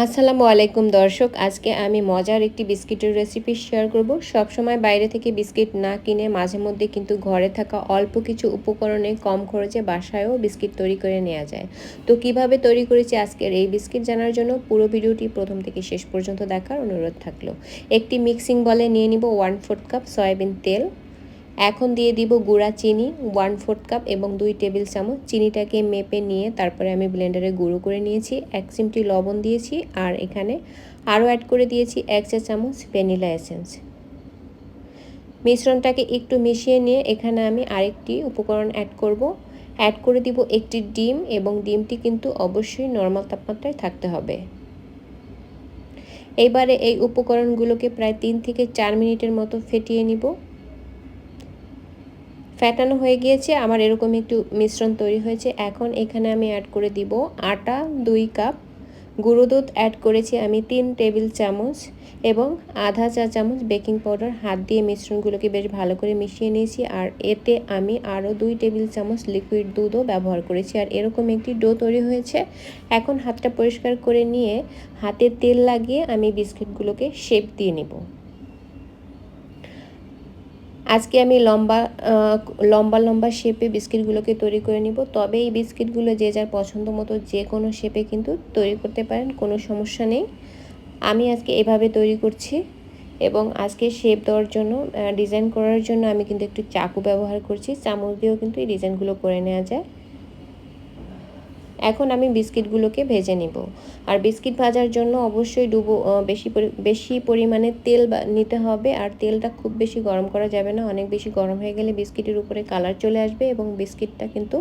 আসসালামু আলাইকুম দর্শক, আজকে আমি মজার একটি বিস্কিটের রেসিপি শেয়ার করব। সব সময় বাইরে থেকে বিস্কিট না কিনে মাঝে মধ্যে কিন্তু ঘরে থাকা অল্প কিছু উপকরণে কম খরচে বাসায়ও বিস্কিট তৈরি করে নেওয়া যায়। তো কীভাবে তৈরি করেছি আজকের এই বিস্কিট জানার জন্য পুরো ভিডিওটি প্রথম থেকে শেষ পর্যন্ত দেখার অনুরোধ থাকল। একটি মিক্সিং বলে নিয়ে নিব ওয়ান ফোর্থ কাপ সয়াবিন তেল এখন দিয়ে দিব গুঁড়া চিনি ওয়ান ফোর্থ কাপ এবং দুই টেবিল চামচ। চিনিটাকে মেপে নিয়ে তারপরে আমি ব্লেন্ডারে গুঁড়ো করে নিয়েছি, এক চিমটি লবণ দিয়েছি আর এখানে আরও অ্যাড করে দিয়েছি এক চা চামচ ভ্যানিলা এসেন্স মিশ্রণটাকে একটু মিশিয়ে নিয়ে এখানে আমি আরেকটি উপকরণ অ্যাড করব। অ্যাড করে দিব একটি ডিম এবং ডিমটি কিন্তু অবশ্যই নর্মাল তাপমাত্রায় থাকতে হবে। এইবারে এই উপকরণগুলোকে প্রায় তিন থেকে চার মিনিটের মতো ফেটিয়ে নিব। ফ্যাটানো হয়ে গিয়েছে, আমার এরকম একটু মিশ্রণ তৈরি হয়েছে। এখন এখানে আমি অ্যাড করে দিব আটা দুই কাপ গুঁড়ো দুধ অ্যাড করেছি আমি তিন টেবিল চামচ এবং আধা চা চামচ বেকিং পাউডার হাত দিয়ে মিশ্রণগুলোকে বেশ ভালো করে মিশিয়ে নিয়েছি আর এতে আমি আরও দুই টেবিল চামচ লিকুইড দুধও ব্যবহার করেছি আর এরকম একটি ডো তৈরি হয়েছে। এখন হাতটা পরিষ্কার করে নিয়ে হাতে তেল লাগিয়ে আমি বিস্কিটগুলোকে শেপ দিয়ে নেব। আজকে আমি লম্বা লম্বা লম্বা শেপে বিস্কিটগুলোকে তৈরি করে নিব। তবে এই বিস্কিটগুলো যে যার পছন্দ মতো যে কোনো শেপে কিন্তু তৈরি করতে পারেন, কোনো সমস্যা নেই। আমি আজকে এভাবে তৈরি করছি এবং আজকে শেপ দেওয়ার জন্য ডিজাইন করার জন্য আমি কিন্তু একটু চাকু ব্যবহার করছি। চামচ দিয়েও কিন্তু এই ডিজাইনগুলো করে নেওয়া যায়। এখন আমি বিস্কিটগুলোকে ভেজে নিব। আর বিস্কিট ভাজার জন্য অবশ্যই ডুবো বেশি বেশি পরিমাণে তেল নিতে হবে। আর তেলটা খুব বেশি গরম করা যাবে না। অনেক বেশি গরম হয়ে গেলে বিস্কিটের উপরে কালার চলে আসবে এবং বিস্কিটটা কিন্তু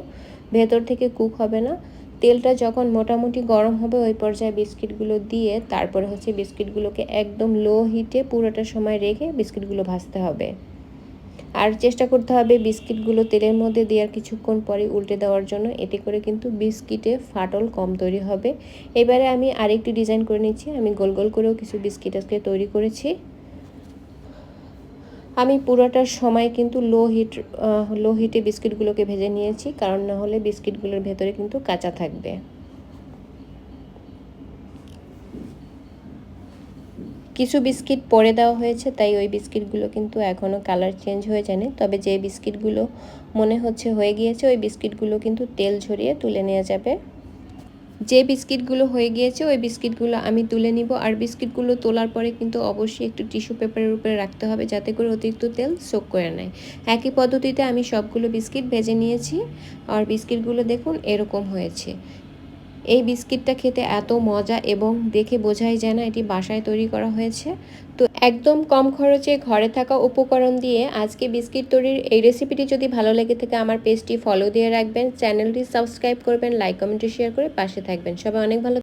ভেতর থেকে কুক হবে না। তেলটা যখন মোটামুটি গরম হবে ওই পর্যায়ে বিস্কিটগুলো দিয়ে তারপরে হচ্ছে বিস্কিটগুলোকে একদম লো হিটে পুরোটা সময় রেখে বিস্কিটগুলো ভাজতে হবে। আর চেষ্টা করতে হবে বিস্কিটগুলো তেলের মধ্যে দেওয়ার কিছুক্ষণ পরে উল্টে দেওয়ার জন্য। এতে করে কিন্তু বিস্কিটে ফাটল কম তৈরি হবে। এবারে আমি আরেকটি ডিজাইন করে নিচ্ছি। আমি গোল গোল করেও কিছু বিস্কিট আজকে তৈরি করেছি। আমি পুরোটার সময় কিন্তু লো হিট লো হিটে বিস্কিটগুলোকে ভেজে নিয়েছি, কারণ না হলে বিস্কিটগুলোর ভেতরে কিন্তু কাঁচা থাকবে। কিছু বিস্কিট পরে দেওয়া হয়েছে, তাই ওই বিস্কিটগুলো কিন্তু এখনও কালার চেঞ্জ হয়ে যায়নি। তবে যে বিস্কিটগুলো মনে হচ্ছে হয়ে গিয়েছে, ওই বিস্কিটগুলো কিন্তু তেল ঝরিয়ে তুলে নেওয়া যাবে। যে বিস্কিটগুলো হয়ে গিয়েছে, ওই বিস্কিটগুলো আমি তুলে নিব। আর বিস্কিটগুলো তোলার পরে কিন্তু অবশ্যই একটু টিস্যু পেপারের উপরে রাখতে হবে, যাতে করে অতিরিক্ত তেল সোক করে নেয়। একই পদ্ধতিতে আমি সবগুলো বিস্কিট ভেজে নিয়েছি। আর বিস্কিটগুলো দেখুন এরকম হয়েছে। এই বিস্কিটটা খেতে এত মজা এবং দেখে বোঝাই যায় না এটি বাসায় তৈরি করা হয়েছে। তো একদম কম খরচে ঘরে থাকা উপকরণ দিয়ে আজকে বিস্কিট তৈরির এই রেসিপিটি যদি ভালো লেগে থাকে আমার পেজটি ফলো দিয়ে রাখবেন, চ্যানেলটি সাবস্ক্রাইব করবেন, লাইক, কমেন্টে, শেয়ার করে পাশে থাকবেন। সবাই অনেক ভালো